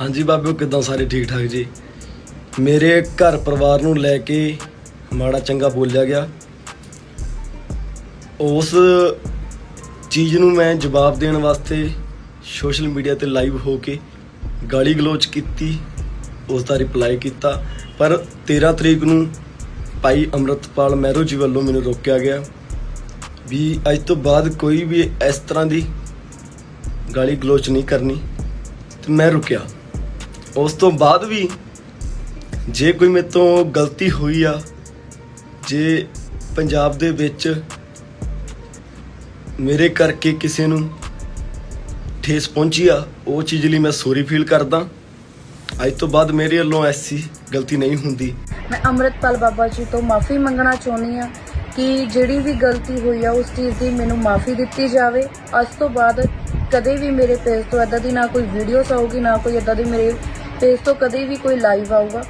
ਹਾਂਜੀ ਬਾਬਿਓ ਕਿਦਾਂ ਸਾਰੇ ਠੀਕ ਠਾਕ ਜੀ? ਮੇਰੇ ਘਰ ਪਰਿਵਾਰ ਨੂੰ ਲੈ ਕੇ ਮਾੜਾ ਚੰਗਾ ਬੋਲਿਆ ਗਿਆ। ਉਸ ਚੀਜ਼ ਨੂੰ ਮੈਂ ਜਵਾਬ ਦੇਣ ਵਾਸਤੇ ਸੋਸ਼ਲ ਮੀਡੀਆ ਤੇ ਲਾਈਵ ਹੋ ਕੇ ਗਾਲੀ ਗਲੋਚ ਕੀਤੀ ਉਸ ਦਾ ਰਿਪਲਾਈ ਕੀਤਾ। ਪਰ 13 ਤਰੀਕ ਨੂੰ ਭਾਈ ਅੰਮ੍ਰਿਤਪਾਲ ਮਹਿਰੋ ਜੀ ਵੱਲੋਂ ਮੈਨੂੰ ਰੋਕਿਆ ਗਿਆ ਵੀ ਅੱਜ ਤੋਂ ਬਾਅਦ ਕੋਈ ਵੀ ਇਸ ਤਰ੍ਹਾਂ ਦੀ ਗਾਲੀ ਗਲੋਚ ਨਹੀਂ ਕਰਨੀ। ਤੇ ਮੈਂ ਰੁਕਿਆ। ਉਸ ਤੋਂ ਬਾਅਦ ਵੀ ਜੇ ਕੋਈ ਮੇਰੇ ਤੋਂ ਗਲਤੀ ਹੋਈ ਆ, ਜੇ ਪੰਜਾਬ ਦੇ ਵਿੱਚ ਮੇਰੇ ਕਰਕੇ ਕਿਸੇ ਨੂੰ ਠੇਸ ਪਹੁੰਚੀ ਆ, ਉਹ ਚੀਜ਼ ਲਈ ਮੈਂ ਸੌਰੀ ਫੀਲ ਕਰਦਾ। ਅੱਜ ਤੋਂ ਬਾਅਦ ਮੇਰੇ ਵੱਲੋਂ ਐਸੀ ਗਲਤੀ ਨਹੀਂ ਹੁੰਦੀ। ਮੈਂ ਅੰਮ੍ਰਿਤਪਾਲ ਬਾਬਾ ਜੀ ਤੋਂ ਮਾਫੀ ਮੰਗਣਾ ਚਾਹੁੰਦੀ ਆ ਕਿ ਜਿਹੜੀ ਵੀ ਗਲਤੀ ਹੋਈ ਆ, ਉਸ ਚੀਜ਼ ਦੀ ਮੈਨੂੰ ਮਾਫੀ ਦਿੱਤੀ ਜਾਵੇ। ਅੱਜ ਤੋਂ ਬਾਅਦ ਕਦੇ ਵੀ ਮੇਰੇ ਪੇਜ ਤੋਂ ਇਦਾਂ ਦੀ ਨਾ ਕੋਈ ਵੀਡੀਓਸ ਆਊਗੀ, ਨਾ ਕੋਈ ਇਦਾਂ ਦੀ ਮੇਰੇ ਪੇਜ ਤੋਂ ਕਦੇ ਵੀ ਕੋਈ ਲਾਈਵ ਆਊਗਾ।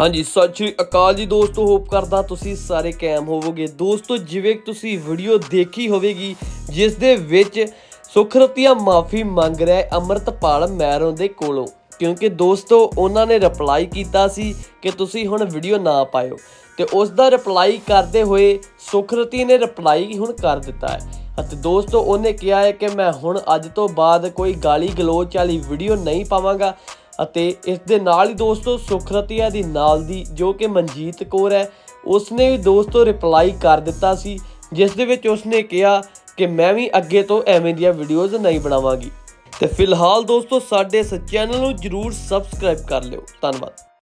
ਹਾਂਜੀ, ਸਤਿ ਸ਼੍ਰੀ ਅਕਾਲ ਜੀ ਦੋਸਤੋ, ਹੋਪ ਕਰਦਾ ਤੁਸੀਂ ਸਾਰੇ ਕਾਇਮ ਹੋਵੋਗੇ। ਦੋਸਤੋ, ਜਿਵੇਂ ਕਿ ਤੁਸੀਂ ਵੀਡੀਓ ਦੇਖੀ ਹੋਵੇਗੀ, ਜਿਸ ਦੇ ਵਿੱਚ ਸੁਖਰਤੀਆ ਮਾਫੀ ਮੰਗ ਰਿਹਾ ਹੈ ਅਮਰਤਪਾਲ ਮੈਰੋਂ ਦੇ ਕੋਲੋਂ। ਕਿਉਂਕਿ ਦੋਸਤੋ, ਉਹਨਾਂ ਨੇ ਰਿਪਲਾਈ ਕੀਤਾ ਸੀ ਕਿ ਤੁਸੀਂ ਹੁਣ ਵੀਡੀਓ ਨਾ ਪਾਇਓ। ਤੇ ਉਸ ਦਾ ਰਿਪਲਾਈ ਕਰਦੇ ਹੋਏ ਸੁਖਰਤੀ ਨੇ ਰਿਪਲਾਈ ਹੁਣ ਕਰ ਦਿੱਤਾ ਹੈ। ਅਤੇ ਦੋਸਤੋ, ਉਹਨੇ ਕਿਹਾ ਹੈ ਕਿ ਮੈਂ ਹੁਣ ਅੱਜ ਤੋਂ ਬਾਅਦ ਕੋਈ ਗਾਲੀ ਗਲੋਚ ਵਾਲੀ ਵੀਡੀਓ ਨਹੀਂ ਪਾਵਾਂਗਾ। ਅਤੇ ਇਸ ਦੇ ਨਾਲ ਹੀ ਦੋਸਤੋ, ਸੁਖਰਤੀਆ ਦੀ ਨਾਲ ਦੀ ਜੋ ਕਿ ਮਨਜੀਤ ਕੌਰ ਹੈ, ਉਸਨੇ ਵੀ ਦੋਸਤੋ ਰਿਪਲਾਈ ਕਰ ਦਿੱਤਾ ਸੀ, ਜਿਸ ਦੇ ਵਿੱਚ ਉਸਨੇ ਕਿਹਾ ਕਿ ਮੈਂ ਵੀ ਅੱਗੇ ਤੋਂ ਐਵੇਂ ਦੀਆਂ ਵੀਡੀਓਜ਼ ਨਹੀਂ ਬਣਾਵਾਂਗੀ। ਤੇ ਫਿਲਹਾਲ ਦੋਸਤੋ ਸਾਡੇ ਇਸ ਚੈਨਲ ਨੂੰ ਜਰੂਰ ਸਬਸਕ੍ਰਾਈਬ ਕਰ ਲਿਓ। ਧੰਨਵਾਦ।